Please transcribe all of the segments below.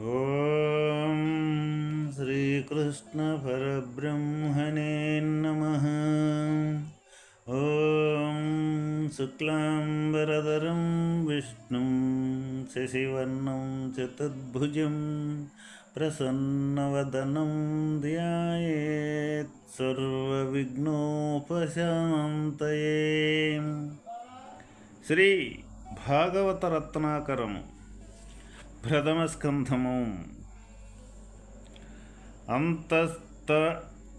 ॐ श्रीकृष्णपरब्रह्मणे नमः ॐ शुक्लाम्बरधरं विष्णुं शशिवर्णं चतुर्भुजं प्रसन्नवदनं ध्यायेत् सर्वविघ्नोपशान्तये శ్రీ భాగవత రత్నాకరము ప్రథమ స్కంధము అంతస్త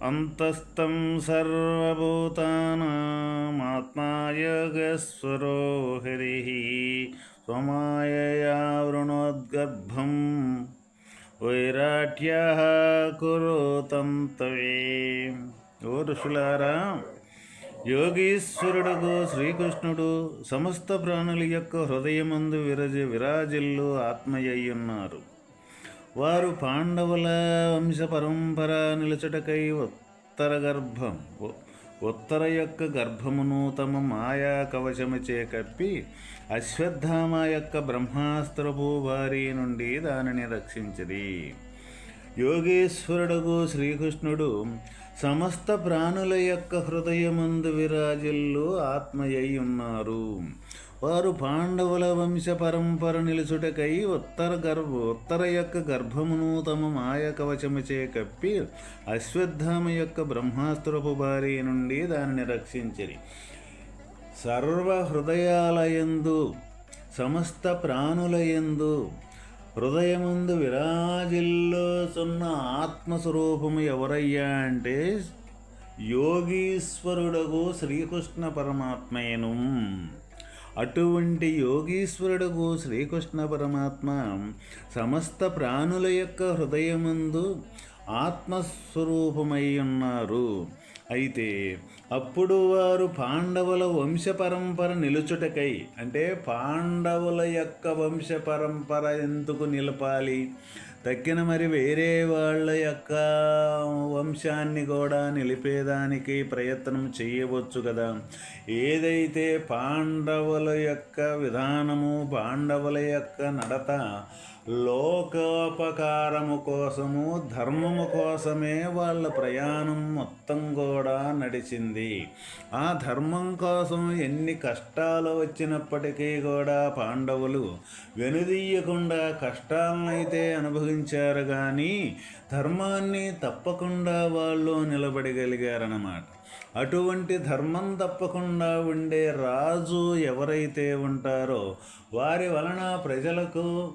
అంతస్తం సర్వభూతానామాత్మాయోగస్వరో హరి స్వమాయయా వృణోద్గర్భం వైరాట్య కురుతంతవే ఓ ఋషులారా యోగీశ్వరుడుగు శ్రీకృష్ణుడు సమస్త ప్రాణుల యొక్క హృదయమందు విరజ విరాజిల్లు ఆత్మయ్యున్నారు వారు పాండవుల వంశ పరంపర నిలుచుటకై ఉత్తర గర్భం ఉత్తర యొక్క గర్భమును తమ మాయా కవచముచే కప్పి అశ్వత్థామ యొక్క బ్రహ్మాస్త్రపు భారీ నుండి దానిని రక్షించది యోగేశ్వరుడుగు శ్రీకృష్ణుడు సమస్త ప్రాణుల యొక్క హృదయమందు విరాజిల్లు ఆత్మయై ఉన్నారు. వారు పాండవుల వంశ పరంపర నిలుచుటకై ఉత్తర గర్భ ఉత్తర యొక్క గర్భమును తమ మాయ కవచముచే కప్పి అశ్వత్థామ యొక్క బ్రహ్మాస్త్రపు భారీ నుండి దానిని రక్షించిరి. సర్వ హృదయాలయందు సమస్త ప్రాణులయందు హృదయముందు విరాజిల్లుచున్న ఆత్మస్వరూపము ఎవరయ్యా అంటే యోగీశ్వరుడగు శ్రీకృష్ణ పరమాత్మయను. అటువంటి యోగీశ్వరుడగు శ్రీకృష్ణ పరమాత్మ సమస్త ప్రాణుల యొక్క హృదయమందు ఆత్మస్వరూపమై ఉన్నారు. అయితే అప్పుడు వారు పాండవుల వంశ పరంపర నిలుచుటకై అంటే పాండవుల యొక్క వంశ పరంపర ఎందుకు నిలపాలి? తక్కిన మరి వేరే వాళ్ళ యొక్క వంశాన్ని కూడా నిలిపేదానికి ప్రయత్నం చేయవచ్చు కదా. ఏదైతే పాండవుల యొక్క విధానము పాండవుల యొక్క నడత లోకోపకారము కోసము ధర్మము కోసమే వాళ్ళ ప్రయాణం మొత్తం కూడా నడిచింది. ఆ ధర్మం కోసం ఎన్ని కష్టాలు వచ్చినప్పటికీ కూడా పాండవులు వెనుదీయకుండా కష్టాలనైతే అనుభవించారు కానీ ధర్మాన్ని తప్పకుండా వాళ్ళు నిలబడగలిగారన్నమాట. అటువంటి ధర్మం తప్పకుండా ఉండే రాజు ఎవరైతే ఉంటారో వారి వలన ప్రజలకు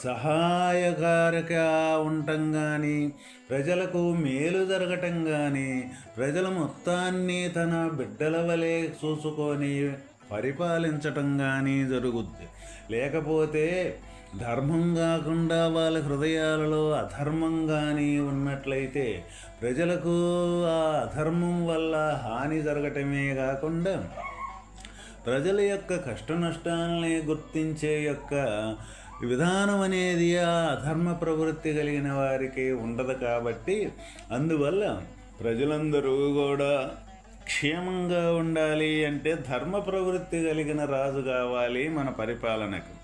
సహాయకారిగా ఉండటం కానీ ప్రజలకు మేలు జరగటం కానీ ప్రజల మొత్తాన్ని తన బిడ్డల వలె చూసుకొని పరిపాలించటం కానీ జరుగుద్ది. లేకపోతే ధర్మం కాకుండా వాళ్ళ హృదయాలలో అధర్మం కానీ ఉన్నట్లయితే ప్రజలకు ఆ అధర్మం వల్ల హాని జరగటమే కాకుండా ప్రజల యొక్క కష్టనష్టాలని గుర్తించే యొక్క విధానం అనేది ఆ అధర్మ ప్రవృత్తి కలిగిన వారికి ఉండదు కాబట్టి అందువల్ల ప్రజలందరూ కూడా క్షేమంగా ఉండాలి అంటే ధర్మ ప్రవృత్తి కలిగిన రాజు కావాలి మన పరిపాలనకు.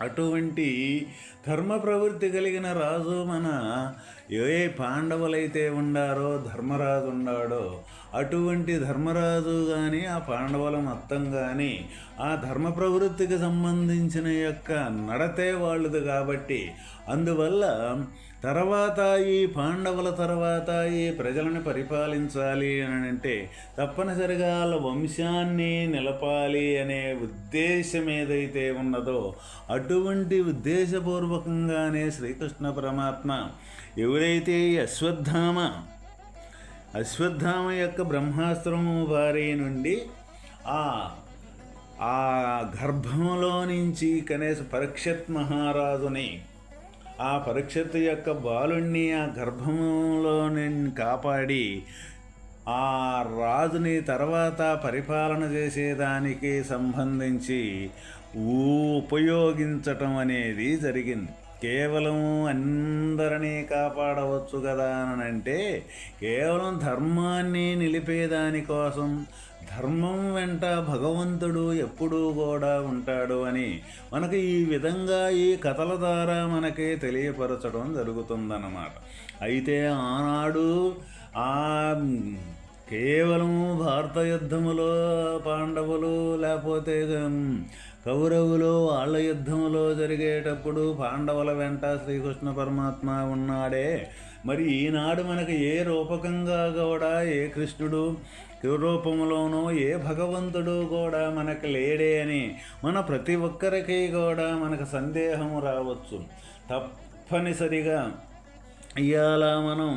అటువంటి ధర్మ ప్రవృత్తి కలిగిన రాజు మన ఏ పాండవులైతే ఉండారో ధర్మరాజు ఉన్నాడో అటువంటి ధర్మరాజు కానీ ఆ పాండవుల మొత్తం కానీ ఆ ధర్మ ప్రవృత్తికి సంబంధించిన యొక్క నడతే వాళ్ళది కాబట్టి అందువల్ల తర్వాత ఈ పాండవుల తర్వాత ఈ ప్రజలను పరిపాలించాలి అని అంటే తప్పనిసరిగా వాళ్ళ వంశాన్ని నిలపాలి అనే ఉద్దేశం ఏదైతే ఉన్నదో అటువంటి ఉద్దేశపూర్వకంగానే శ్రీకృష్ణ పరమాత్మ ఎవరైతే ఈ అశ్వత్థామ అశ్వత్థామ యొక్క బ్రహ్మాస్త్రము భారీ నుండి ఆ ఆ గర్భంలో నుంచి కనీసం పరీక్షత్ మహారాజుని ఆ పరీక్షత్ యొక్క బాలుణ్ణి ఆ గర్భంలో కాపాడి ఆ రాజుని తర్వాత పరిపాలన చేసేదానికి సంబంధించి ఉపయోగించటం అనేది జరిగింది. కేవలం అందరినీ కాపాడవచ్చు కదా అని అంటే కేవలం ధర్మాన్ని నిలిపేదాని కోసం ధర్మం వెంట భగవంతుడు ఎప్పుడూ కూడా ఉంటాడు అని మనకు ఈ విధంగా ఈ కథల ద్వారా మనకి తెలియపరచడం జరుగుతుందన్నమాట. అయితే ఆనాడు ఆ కేవలం భారత యుద్ధములో పాండవులు లేకపోతే కౌరవులు వాళ్ళ యుద్ధంలో జరిగేటప్పుడు పాండవుల వెంట శ్రీకృష్ణ పరమాత్మ ఉన్నాడే. మరి ఈనాడు మనకు ఏ రూపకంగా కూడా ఏ కృష్ణుడు రూపంలోనూ ఏ భగవంతుడు కూడా మనకు లేడే అని మన ప్రతి ఒక్కరికి కూడా మనకు సందేహం రావచ్చు. తప్పనిసరిగా ఇవాళ మనం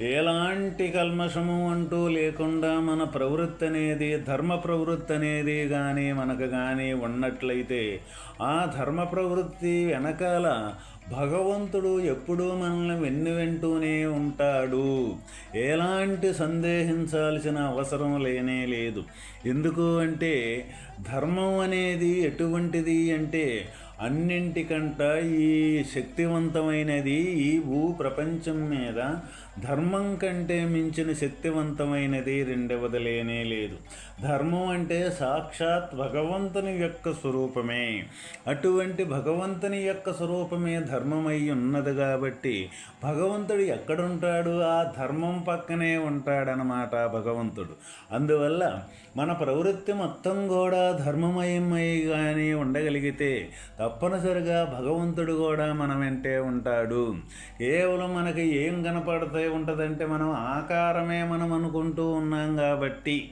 ఎలాంటి కల్మషము అంటూ లేకుండా మన ప్రవృత్తి అనేది ధర్మ ప్రవృత్తి అనేది కానీ మనకు కానీ ఉన్నట్లయితే ఆ ధర్మ ప్రవృత్తి వెనకాల భగవంతుడు ఎప్పుడూ మనల్ని వెన్ను వెంటూనే ఉంటాడు. ఎలాంటి సందేహించాల్సిన అవసరం లేనే లేదు. ఎందుకు అంటే ధర్మం అనేది ఎటువంటిది అంటే అన్నింటికంట ఈ శక్తివంతమైనది ఈ భూ ప్రపంచం మీద ధర్మం కంటే మించిన శక్తివంతమైనది రెండవది లేనే లేదు. ధర్మం అంటే సాక్షాత్ భగవంతుని యొక్క స్వరూపమే. అటువంటి భగవంతుని యొక్క స్వరూపమే ధర్మమై ఉన్నది కాబట్టి భగవంతుడు ఎక్కడుంటాడు? ఆ ధర్మం పక్కనే ఉంటాడనమాట భగవంతుడు. అందువల్ల మన ప్రవృత్తి మొత్తం కూడా ధర్మమయమై కానీ ఉండగలిగితే తప్పనిసరిగా భగవంతుడు కూడా మన వెంటే ఉంటాడు. కేవలం మనకి ఏం కనపడతాయి ఉంటుందంటే మనం ఆకారమే మనం అనుకుంటూ ఉన్నాం కాబట్టి.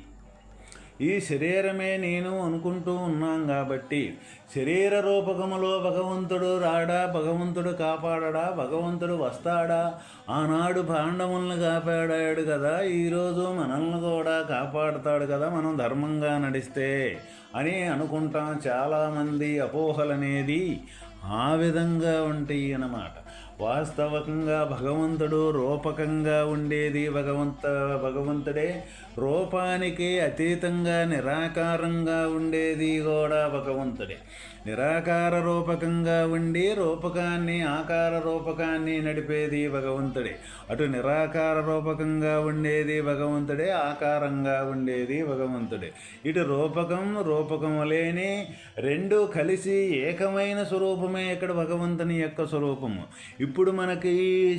ఈ శరీరమే నేను అనుకుంటూ ఉన్నాం కాబట్టి శరీర రూపకములో భగవంతుడు రాడా భగవంతుడు కాపాడడా భగవంతుడు వస్తాడా? ఆనాడు పాండవులను కాపాడాడు కదా ఈరోజు మనల్ని కూడా కాపాడుతాడు కదా మనం ధర్మంగా నడిస్తే అని అనుకుంటాం చాలామంది అపోహలనేది ఆ విధంగా ఉంటాయి అన్నమాట. వాస్తవకంగా భగవంతుడు రూపకంగా ఉండేది భగవంత భగవంతుడే. రూపానికి అతీతంగా నిరాకారంగా ఉండేది కూడా భగవంతుడే. నిరాకార రూపకంగా ఉండి రూపకాన్ని ఆకార రూపకాన్ని నడిపేది భగవంతుడే. అటు నిరాకార రూపకంగా ఉండేది భగవంతుడే ఆకారంగా ఉండేది భగవంతుడే. ఇటు రూపకం రూపకం లేని రెండు కలిసి ఏకమైన స్వరూపమే ఇక్కడ భగవంతుని యొక్క స్వరూపము. ఇప్పుడు మనకి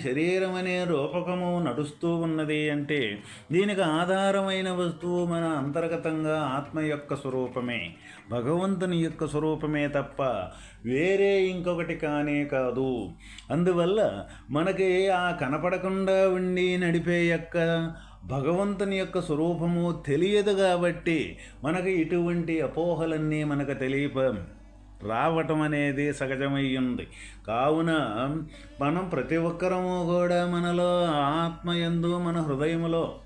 శరీరం అనే రూపకము నడుస్తూ ఉన్నది అంటే దీనికి ఆధారమైన వస్తువు మన అంతర్గతంగా ఆత్మ యొక్క స్వరూపమే. భగవంతుని యొక్క స్వరూపమే తప్ప వేరే ఇంకొకటి కానే కాదు. అందువల్ల మనకి ఆ కనపడకుండా ఉండి నడిపే యొక్క భగవంతుని యొక్క స్వరూపము తెలియదు కాబట్టి మనకి ఇటువంటి అపోహలన్నీ మనకు తెలియప రావటం అనేది సహజమయ్యింది కావున మనం ప్రతి ఒక్కరము కూడా మనలో ఆత్మయందు మన హృదయములో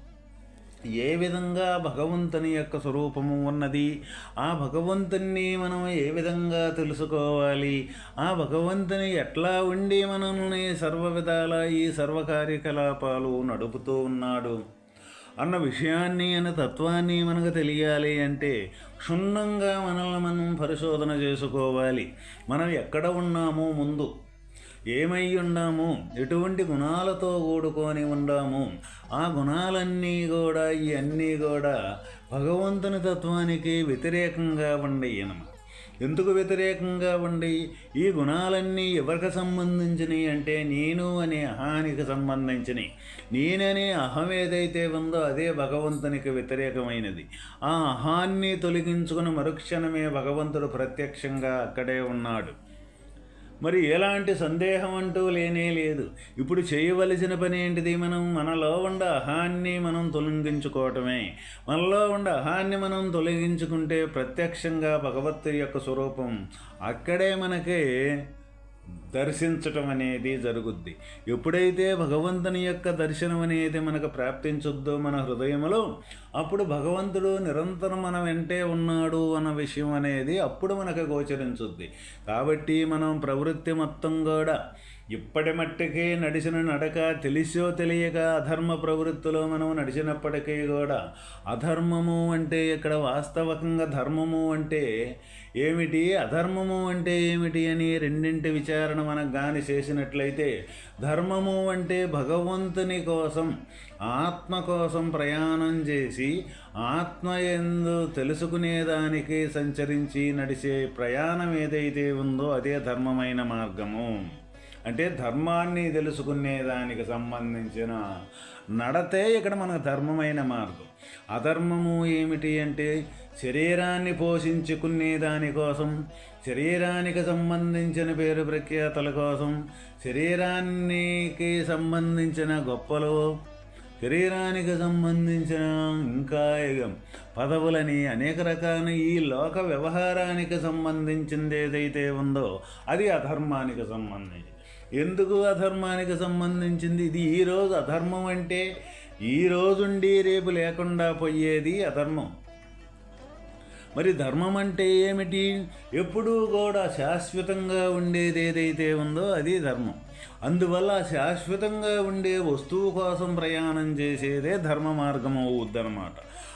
ఏ విధంగా భగవంతుని యొక్క స్వరూపము ఉన్నది ఆ భగవంతుని మనం ఏ విధంగా తెలుసుకోవాలి ఆ భగవంతుని ఎట్లా ఉండి మనల్ని సర్వ విధాల ఈ సర్వ కార్యకలాపాలు నడుపుతూ ఉన్నాడు? అన్న విషయాన్ని అన్న తత్వాన్ని మనకు తెలియాలి అంటే క్షుణ్ణంగా మనల్ని మనం పరిశోధన చేసుకోవాలి. మనం ఎక్కడ ఉన్నామో ముందు. ఏమై ఉన్నాము ఎటువంటి గుణాలతో కూడుకొని ఉన్నాము ఆ గుణాలన్నీ కూడా ఇవన్నీ కూడా భగవంతుని తత్వానికి వ్యతిరేకంగా ఉండయ్యనమాట ఎందుకు వ్యతిరేకంగా ఉండి? ఈ గుణాలన్నీ ఎవరికి సంబంధించినవి అంటే నేను అనే అహానికి సంబంధించినవి నేననే అహం ఏదైతే ఉందో అదే భగవంతునికి వ్యతిరేకమైనది. ఆ అహాన్ని తొలగించుకుని మరుక్షణమే భగవంతుడు ప్రత్యక్షంగా అక్కడే ఉన్నాడు. మరి ఎలాంటి సందేహం అంటూ లేనే లేదు. ఇప్పుడు చేయవలసిన పని ఏంటిది మనం? మనలో ఉండ అహాన్ని మనం తొలగించుకోవటమే. మనలో ఉండ అహాన్ని మనం తొలగించుకుంటే ప్రత్యక్షంగా భగవత్తు యొక్క స్వరూపం అక్కడే మనకి దర్శించటం అనేది జరుగుద్ది. ఎప్పుడైతే భగవంతుని యొక్క దర్శనం అనేది మనకు ప్రాప్తించొద్దో మన హృదయంలో అప్పుడు భగవంతుడు నిరంతరం మన వెంటే ఉన్నాడు అన్న విషయం అనేది అప్పుడు మనకు గోచరించుద్ది. కాబట్టి మనం ప్రవృత్తి మొత్తం కూడా ఇప్పటి మట్టుకే నడిచిన నడక తెలిసో తెలియక అధర్మ ప్రవృత్తిలో మనం నడిచినప్పటికీ కూడా అధర్మము అంటే ఇక్కడ వాస్తవకంగా ధర్మము అంటే ఏమిటి? అధర్మము అంటే ఏమిటి అని రెండింటి విచారణ మనకు కానీ చేసినట్లయితే ధర్మము అంటే భగవంతుని కోసం ఆత్మ కోసం ప్రయాణం చేసి ఆత్మ ఎందు తెలుసుకునేదానికి సంచరించి నడిచే ప్రయాణం ఏదైతే ఉందో అదే ధర్మమైన మార్గము. అంటే ధర్మాన్ని తెలుసుకునే దానికి సంబంధించిన నడతే ఇక్కడ మనకు ధర్మమైన మార్గం. అధర్మము ఏమిటి అంటే శరీరాన్ని పోషించుకునే దానికోసం శరీరానికి సంబంధించిన పేరు ప్రఖ్యాతల కోసం శరీరానికి సంబంధించిన గొప్పలు శరీరానికి సంబంధించిన ఇంకా పదవులని అనేక రకాల ఈ లోక వ్యవహారానికి సంబంధించింది ఏదైతే ఉందో అది అధర్మానికి సంబంధించి ఎందుకు అధర్మానికి సంబంధించింది? ఇది ఈరోజు అధర్మం అంటే ఈ రోజుండి రేపు లేకుండా పోయేది అధర్మం. మరి ధర్మం అంటే ఏమిటి? ఎప్పుడూ కూడా శాశ్వతంగా ఉండేది ఏదైతే ఉందో అది ధర్మం. అందువల్ల శాశ్వతంగా ఉండే వస్తువు కోసం ప్రయాణం చేసేదే ధర్మ మార్గం అవుద్దనమాట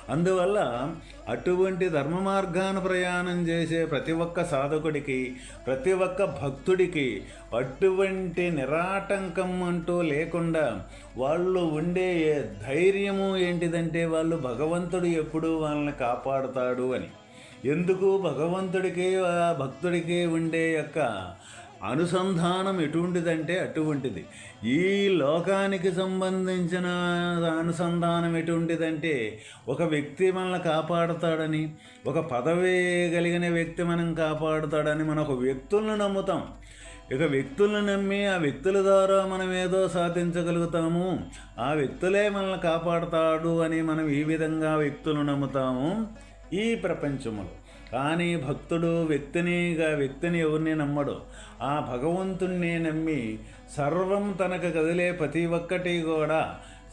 అందువల్ల అటువంటి ధర్మ మార్గాన ప్రయాణం చేసే ప్రతి ఒక్క సాధకుడికి ప్రతి ఒక్క భక్తుడికి అటువంటి నిరాటంకం అంటూ లేకుండా వాళ్ళు ఉండే ధైర్యము ఏంటిదంటే వాళ్ళు భగవంతుడు ఎప్పుడూ వాళ్ళని కాపాడుతాడు అని. ఎందుకు భగవంతుడికి భక్తుడికి ఉండే యొక్క అనుసంధానం ఎటువంటిదంటే అటువంటిది. ఈ లోకానికి సంబంధించిన అనుసంధానం ఎటువంటిదంటే ఒక వ్యక్తి మనల్ని కాపాడుతాడని ఒక పదవి కలిగిన వ్యక్తి మనం కాపాడుతాడని మన ఒక వ్యక్తులను నమ్ముతాం. ఇక వ్యక్తులను నమ్మి ఆ వ్యక్తుల ద్వారా మనం ఏదో సాధించగలుగుతాము. ఆ వ్యక్తులే మనల్ని కాపాడుతాడు అని మనం ఈ విధంగా వ్యక్తులు నమ్ముతాము ఈ ప్రపంచంలో కానీ భక్తుడు వ్యక్తినిగా వ్యక్తిని ఎవరిని నమ్మడు. ఆ భగవంతుణ్ణి నమ్మి సర్వం తనకు కదిలే ప్రతి ఒక్కటి కూడా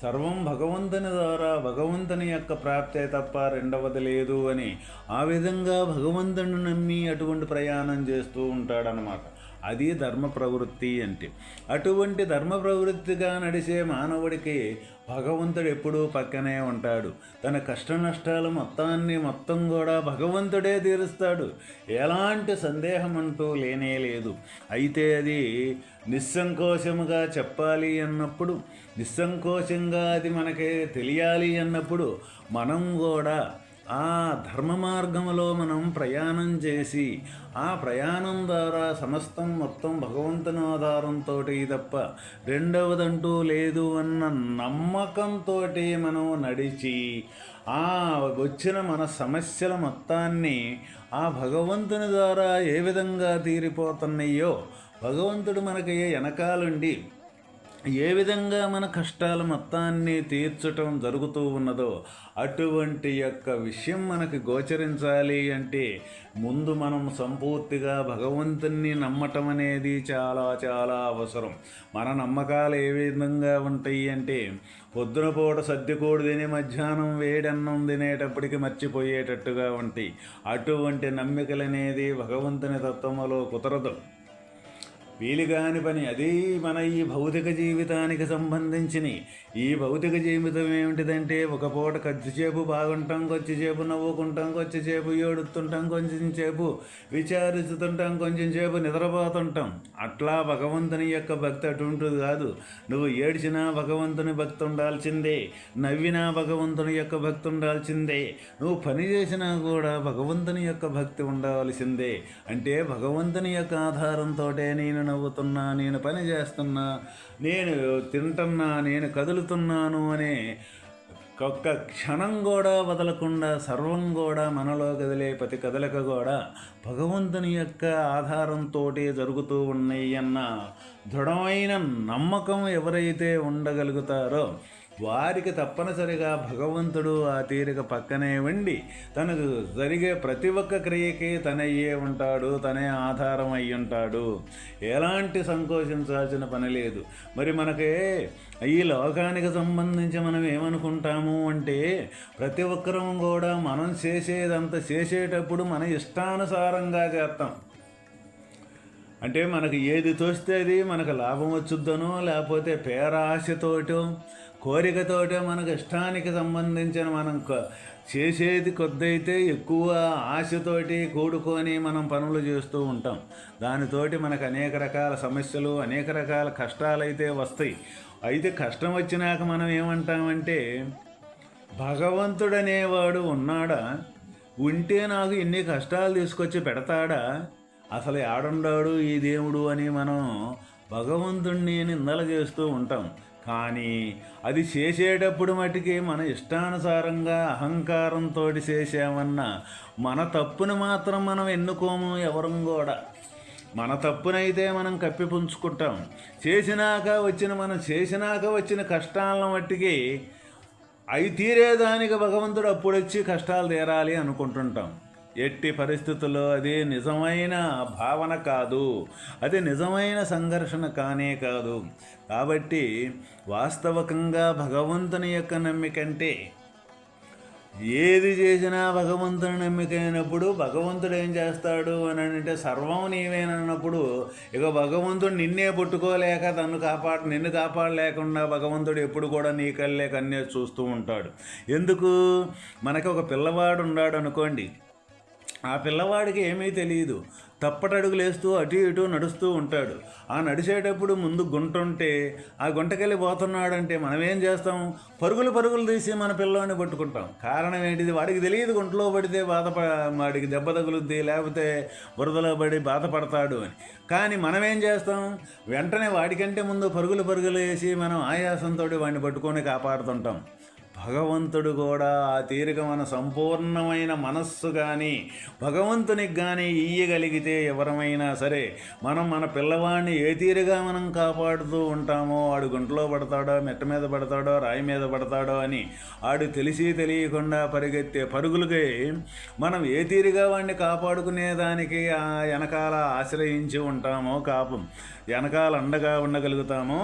సర్వం భగవంతుని ద్వారా భగవంతుని యొక్క ప్రాప్తే తప్ప రెండవది లేదు అని ఆ విధంగా భగవంతుని నమ్మి అటువంటి ప్రయాణం చేస్తూ ఉంటాడనమాట అది ధర్మ ప్రవృత్తి అంటే. అటువంటి ధర్మ ప్రవృత్తిగా నడిచే మానవుడికి భగవంతుడు ఎప్పుడూ పక్కనే ఉంటాడు. తన కష్ట నష్టాలు మొత్తాన్ని మొత్తం కూడా భగవంతుడే తీరుస్తాడు. ఎలాంటి సందేహం అంటూ లేనే లేదు. అయితే అది నిస్సంకోచముగా చెప్పాలి అన్నప్పుడు నిస్సంకోచంగా అది మనకి తెలియాలి అన్నప్పుడు మనం కూడా ఆ ధర్మ మార్గంలో మనం ప్రయాణం చేసి ఆ ప్రయాణం ద్వారా సమస్తం మొత్తం భగవంతుని ఆధారంతో తప్ప రెండవదంటూ లేదు అన్న నమ్మకంతో మనం నడిచి ఆ వచ్చిన మన సమస్యల మొత్తాన్ని ఆ భగవంతుని ద్వారా ఏ విధంగా తీరిపోతున్నాయో భగవంతుడు మనకి వెనకాలండి. ఏ విధంగా మన కష్టాల మొత్తాన్ని తీర్చటం జరుగుతూ ఉన్నదో అటువంటి యొక్క విషయం మనకి గోచరించాలి అంటే ముందు మనం సంపూర్తిగా భగవంతుణ్ణి నమ్మటం అనేది చాలా చాలా అవసరం. మన నమ్మకాలు ఏ విధంగా ఉంటాయి అంటే పొద్దున పూట సర్దికోడు తిని మధ్యాహ్నం వేడన్నం తినేటప్పటికి మర్చిపోయేటట్టుగా ఉంటాయి. అటువంటి నమ్మికలనేది భగవంతుని తత్వములో కుదరదు. వీలుగాని పని అది మన ఈ భౌతిక జీవితానికి సంబంధించిన. ఈ భౌతిక జీవితం ఏమిటిదంటే ఒక పూట కొద్దిసేపు బాగుంటాం కొద్దిసేపు నవ్వుకుంటాం కొద్దిసేపు ఏడుతుంటాం కొంచెం సేపు విచారిస్తుంటాం కొంచెం సేపు నిద్రపోతుంటాం. అట్లా భగవంతుని యొక్క భక్తి అటుంటుంది కాదు. నువ్వు ఏడ్చినా భగవంతుని భక్తి ఉండాల్సిందే. నవ్వినా భగవంతుని యొక్క భక్తి ఉండాల్సిందే. నువ్వు పని చేసినా కూడా భగవంతుని యొక్క భక్తి ఉండవలసిందే అంటే భగవంతుని యొక్క ఆధారంతో నేను నవ్వుతున్నా నేను పని చేస్తున్నా నేను తింటున్నా నేను కదులుతున్నాను అనే ఒక్క క్షణం కూడా వదలకుండా సర్వం కూడా మనలో కదిలే ప్రతి కదలిక కూడా భగవంతుని యొక్క ఆధారంతో జరుగుతూ ఉన్నాయి అన్న దృఢమైన నమ్మకం ఎవరైతే ఉండగలుగుతారో వారికి తప్పనిసరిగా భగవంతుడు ఆ తీరిక పక్కనే ఉండి తనకు జరిగే ప్రతి ఒక్క క్రియకి తనయ్యే ఉంటాడు తనే ఆధారం అయి ఉంటాడు. ఎలాంటి సంకోచించాల్సిన పని లేదు. మరి మనకి ఈ లోకానికి సంబంధించి మనం ఏమనుకుంటాము అంటే ప్రతి ఒక్కరం కూడా మనం చేసేదంతా చేసేటప్పుడు మన ఇష్టానుసారంగా చేస్తాం. అంటే మనకు ఏది తోస్తే అది మనకు లాభం వచ్చుద్దనో లేకపోతే పేరాశతోటో కోరికతోటే మనకు ఇష్టానికి సంబంధించిన మనం చేసేది కొద్దైతే ఎక్కువ ఆశతోటి కూడుకొని మనం పనులు చేస్తూ ఉంటాం. దానితోటి మనకు అనేక రకాల సమస్యలు అనేక రకాల కష్టాలు అయితే వస్తాయి. అయితే కష్టం వచ్చినాక మనం ఏమంటామంటే భగవంతుడనేవాడు ఉన్నాడా? ఉంటే నాకు ఇన్ని కష్టాలు తీసుకొచ్చి పెడతాడా? అసలు ఆడుండాడు ఈ దేవుడు అని మనం భగవంతుణ్ణి నిందలు చేస్తూ ఉంటాం. కానీ అది చేసేటప్పుడు మటుకి మన ఇష్టానుసారంగా అహంకారంతో చేసామన్న మన తప్పును మాత్రం మనం ఎన్నుకోము ఎవరం కూడా. మన తప్పునైతే మనం కప్పిపుంచుకుంటాం చేసినాక వచ్చిన మనం చేసినాక వచ్చిన కష్టాలను మట్టికి అవి తీరేదానికి భగవంతుడు అప్పుడొచ్చి కష్టాలు తీరాలి అనుకుంటుంటాం. ఎట్టి పరిస్థితుల్లో అది నిజమైన భావన కాదు. అది నిజమైన సంఘర్షణ కానే కాదు. కాబట్టి వాస్తవకంగా భగవంతుని యొక్క నమ్మికంటే ఏది చేసినా భగవంతుని నమ్మికైనప్పుడు భగవంతుడు ఏం చేస్తాడు అని అంటే సర్వం నీవేనన్నప్పుడు ఇక భగవంతుడు నిన్నే పట్టుకోలేక తను కాపాడు నిన్ను కాపాడలేకుండా భగవంతుడు ఎప్పుడు కూడా నీ కళ్ళే కన్నే చూస్తూ ఉంటాడు. ఎందుకు? మనకి ఒక పిల్లవాడు ఉన్నాడు అనుకోండి. ఆ పిల్లవాడికి ఏమీ తెలియదు. తప్పటడుగులేస్తూ అటు ఇటు నడుస్తూ ఉంటాడు. ఆ నడిచేటప్పుడు ముందు గుంట ఉంటే ఆ గుంటకెళ్ళి పోతున్నాడంటే మనం ఏం చేస్తాం? పరుగులు పరుగులు తీసి మన పిల్లవాడిని పట్టుకుంటాం. కారణం ఏంటిది? వాడికి తెలియదు గుంటలో పడితే బాధప వాడికి దెబ్బ తగులుద్ది లేకపోతే బురదలో పడి బాధపడతాడు అని. కానీ మనం ఏం చేస్తాం? వెంటనే వాడికంటే ముందు పరుగులు పరుగులు వేసి మనం ఆయాసంతో వాడిని పట్టుకొని కాపాడుతుంటాం. భగవంతుడు కూడా ఆ తీరిక మన సంపూర్ణమైన మనస్సు కానీ భగవంతునికి కానీ ఇయ్యగలిగితే ఎవరమైనా సరే మనం మన పిల్లవాడిని ఏ తీరుగా మనం కాపాడుతూ ఉంటామో ఆడు గుంటలో పడతాడో మెట్ట మీద పడతాడో రాయి మీద పడతాడో అని ఆడు తెలిసి తెలియకుండా పరిగెత్తే పరుగులకి మనం ఏ తీరుగా వాడిని కాపాడుకునే దానికి ఆ వెనకాల ఆశ్రయించి ఉంటామో కాపం వెనకాల అండగా ఉండగలుగుతామో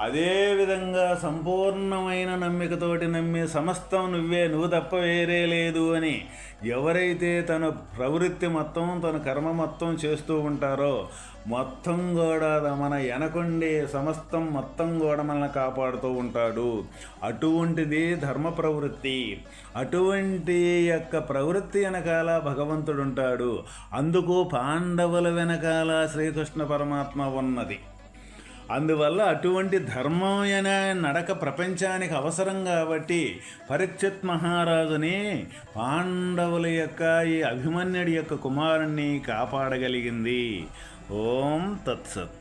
అదేవిధంగా సంపూర్ణమైన నమ్మికతోటి నమ్మి సమస్తం నువ్వే నువ్వు తప్ప వేరే లేదు అని ఎవరైతే తన ప్రవృత్తి మొత్తం తన కర్మ మొత్తం చేస్తూ ఉంటారో మొత్తం కూడా మన వెనకుండి సమస్తం మొత్తం కూడా మనల్ని కాపాడుతూ ఉంటాడు. అటువంటిది ధర్మ ప్రవృత్తి. అటువంటి యొక్క ప్రవృత్తి వెనకాల భగవంతుడు ఉంటాడు. అందుకు పాండవుల వెనకాల శ్రీకృష్ణ పరమాత్మ ఉన్నది. అందువల్ల అటువంటి ధర్మమైన నడక ప్రపంచానికి అవసరం కాబట్టి పరీక్షిత్ మహారాజుని పాండవుల యొక్క ఈ అభిమన్యుడి యొక్క కుమారుణ్ణి కాపాడగలిగింది. ఓం తత్సత్.